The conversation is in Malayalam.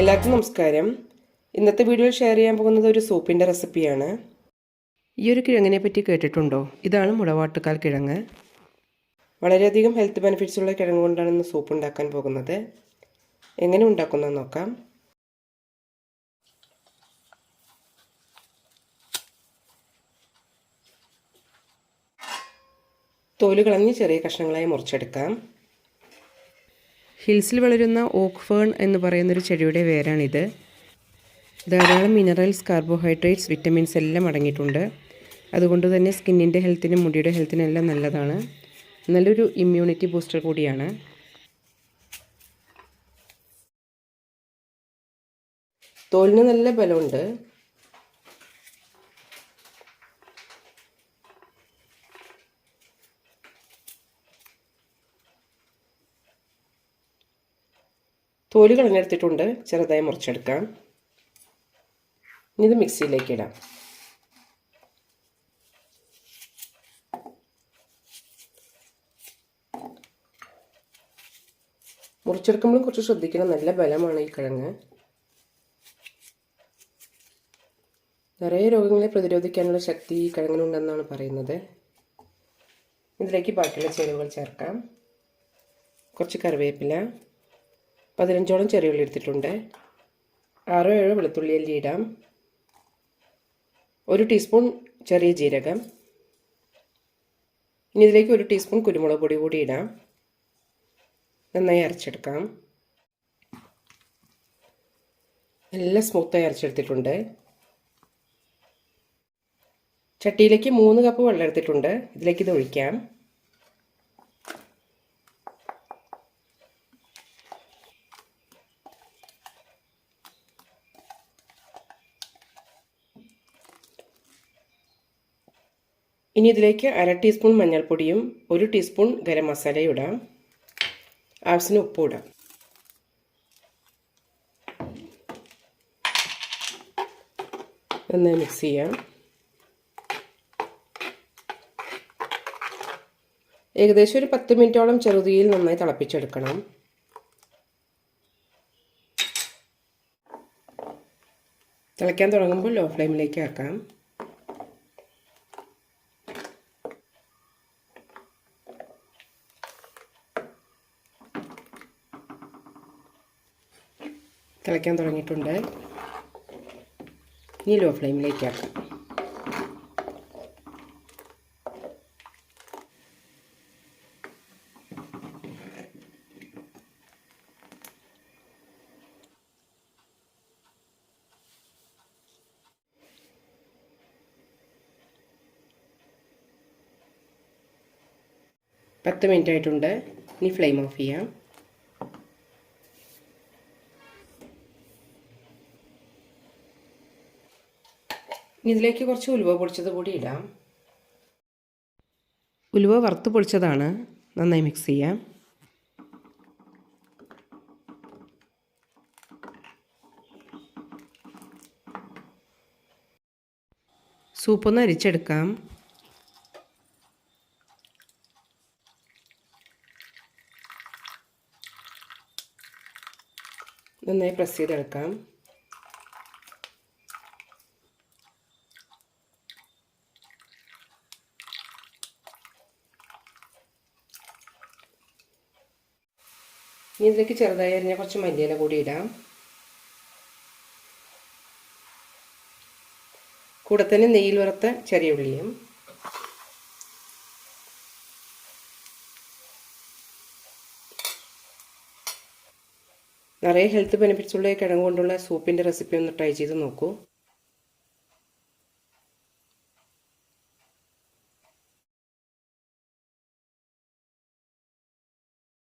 എല്ലാവർക്കും നമസ്കാരം. ഇന്നത്തെ വീഡിയോയിൽ ഷെയർ ചെയ്യാൻ പോകുന്നത് ഒരു സൂപ്പിന്റെ റെസിപ്പിയാണ് ഈ ഒരു കിഴങ്ങിനെ പറ്റി കേട്ടിട്ടുണ്ടോ? ഇതാണ് മുളവാട്ടുകാൽ കിഴങ്ങ്. വളരെയധികം ഹെൽത്ത് ബെനിഫിറ്റ്സ് ഉള്ള കിഴങ്ങ് കൊണ്ടാണ് ഇന്ന് സൂപ്പ് ഉണ്ടാക്കാൻ പോകുന്നത്. എങ്ങനെ ഉണ്ടാക്കുന്നത് നോക്കാം. തോൽ കളഞ്ഞ് ചെറിയ കഷ്ണങ്ങളായി മുറിച്ചെടുക്കാം. ഹിൽസിൽ വളരുന്ന ഓക്ക് ഫേൺ എന്ന് പറയുന്നൊരു ചെടിയുടെ വേരാണിത്. ധാരാളം മിനറൽസ് കാർബോഹൈഡ്രേറ്റ്സ് വിറ്റമിൻസ് എല്ലാം അടങ്ങിയിട്ടുണ്ട്. അതുകൊണ്ട് തന്നെ സ്കിന്നിന്റെ ഹെൽത്തിനും മുടിയുടെ ഹെൽത്തിനും എല്ലാം നല്ലതാണ്. നല്ലൊരു ഇമ്മ്യൂണിറ്റി ബൂസ്റ്റർ കൂടിയാണ്. തോലിന് നല്ല ബലമുണ്ട്. തോൽ കളഞ്ഞെടുത്തിട്ടുണ്ട് ചെറുതായി മുറിച്ചെടുക്കാം. ഇനി ഇത് മിക്സിയിലേക്ക് ഇടാം. മുറിച്ചെടുക്കുമ്പോഴും കുറച്ച് ശ്രദ്ധിക്കണം. നല്ല ബലമാണ് ഈ കിഴങ്ങ്. നിറയെ രോഗങ്ങളെ പ്രതിരോധിക്കാനുള്ള ശക്തി ഈ കിഴങ്ങിനുണ്ടെന്നാണ് പറയുന്നത്. ഇതിലേക്ക് ബാക്കിയുള്ള ചേരുവകൾ ചേർക്കാം. കുറച്ച് കറിവേപ്പില. പതിനഞ്ചോളം ചെറിയുള്ളി എടുത്തിട്ടുണ്ട്. ആറോ ഏഴോ വെളുത്തുള്ളി അല്ലി ഇടാം. ഒരു ടീസ്പൂൺ ചെറിയ ജീരകം. ഇനി ഇതിലേക്ക് ഒരു ടീസ്പൂൺ കുരുമുളക് പൊടി കൂടി ഇടാം. നന്നായി അരച്ചെടുക്കാം. നല്ല സ്മൂത്തായി അരച്ചെടുത്തിട്ടുണ്ട്. ചട്ടിയിലേക്ക് മൂന്ന് കപ്പ് വെള്ളം എടുത്തിട്ടുണ്ട്. ഇതിലേക്ക് ഇത് ഒഴിക്കാം. ഇനി ഇതിലേക്ക് അര ടീസ്പൂൺ മഞ്ഞൾപ്പൊടിയും ഒരു ടീസ്പൂൺ ഗരം മസാലയും ഇടാം ആവശ്യത്തിന് ഉപ്പും ഇടാം. നന്നായി മിക്സ് ചെയ്യാം. ഏകദേശം ഒരു പത്ത് മിനിറ്റോളം ചെറുതീയിൽ നന്നായി തിളപ്പിച്ചെടുക്കണം. തിളയ്ക്കാൻ തുടങ്ങുമ്പോൾ ലോ ഫ്ലെയിമിലേക്ക് ആക്കാം. തിളയ്ക്കാൻ തുടങ്ങിയിട്ടുണ്ട്. ഇനി ലോ ഫ്ലെയിമിലേക്ക് ആക്കാം. പത്ത് മിനിറ്റ് ആയിട്ടുണ്ട്. ഇനി ഫ്ലെയിം ഓഫ് ചെയ്യാം. ഇതിലേക്ക് കുറച്ച് ഉലുവ പൊടിച്ചത് കൂടി ഇടാം. ഉലുവ വറുത്ത് പൊടിച്ചതാണ്. നന്നായി മിക്സ് ചെയ്യാം. സൂപ്പൊന്ന് അരിച്ചെടുക്കാം. നന്നായി പ്രസ് ചെയ്തെടുക്കാം. ഇനി ഇതിലേക്ക് ചെറുതായി അരിഞ്ഞ കുറച്ച് മല്ലിയില കൂടി ഇടാം. കൂടെ തന്നെ നെയ്യിൽ വറുത്ത ചെറിയ ഉള്ളിയും. നിറയെ ഹെൽത്ത് ബെനിഫിറ്റ്സ് ഉള്ള കിഴങ്ങ് കൊണ്ടുള്ള സൂപ്പിന്റെ റെസിപ്പി ഒന്ന് ട്രൈ ചെയ്ത് നോക്കൂ.